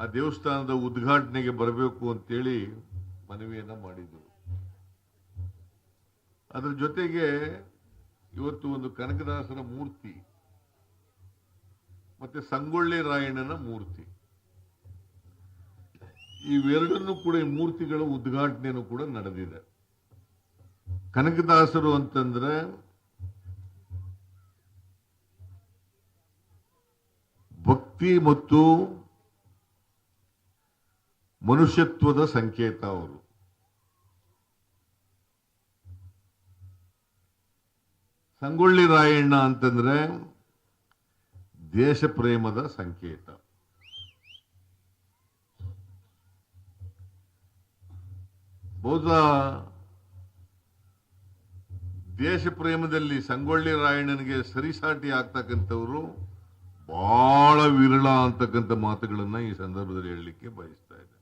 ಆ ದೇವಸ್ಥಾನದ ಉದ್ಘಾಟನೆಗೆ ಬರಬೇಕು ಅಂತೇಳಿ ಮನವಿಯನ್ನ ಮಾಡಿದರು. ಅದರ ಜೊತೆಗೆ ಇವತ್ತು ಒಂದು ಕನಕದಾಸರ ಮೂರ್ತಿ, ಮತ್ತೆ ಸಂಗೊಳ್ಳಿ ರಾಯಣ್ಣನ ಮೂರ್ತಿ. ಇವೆರಡನ್ನು ಕೂಡ ಈ ಮೂರ್ತಿಗಳ ಉದ್ಘಾಟನೆಯೂ ಕೂಡ ನಡೆದಿದೆ. ಕನಕದಾಸರು ಅಂತಂದ್ರೆ ಭಕ್ತಿ ಮತ್ತು ಮನುಷ್ಯತ್ವದ ಸಂಕೇತ ಅವರು. ಸಂಗೊಳ್ಳಿ ರಾಯಣ್ಣ ಅಂತಂದ್ರೆ ದೇಶ ಪ್ರೇಮದ ಸಂಕೇತ. ಬಹುಶಃ ದೇಶ ಪ್ರೇಮದಲ್ಲಿ ಸಂಗೊಳ್ಳಿ ರಾಯಣ್ಣನಿಗೆ ಸರಿಸಾಟಿ ಆಗ್ತಕ್ಕಂಥವರು ಬಹಳ ವಿರಳ ಅಂತಕ್ಕಂಥ ಮಾತುಗಳನ್ನ ಈ ಸಂದರ್ಭದಲ್ಲಿ ಹೇಳಲಿಕ್ಕೆ ಬಯಸ್ತಾ ಇದ್ದೇನೆ.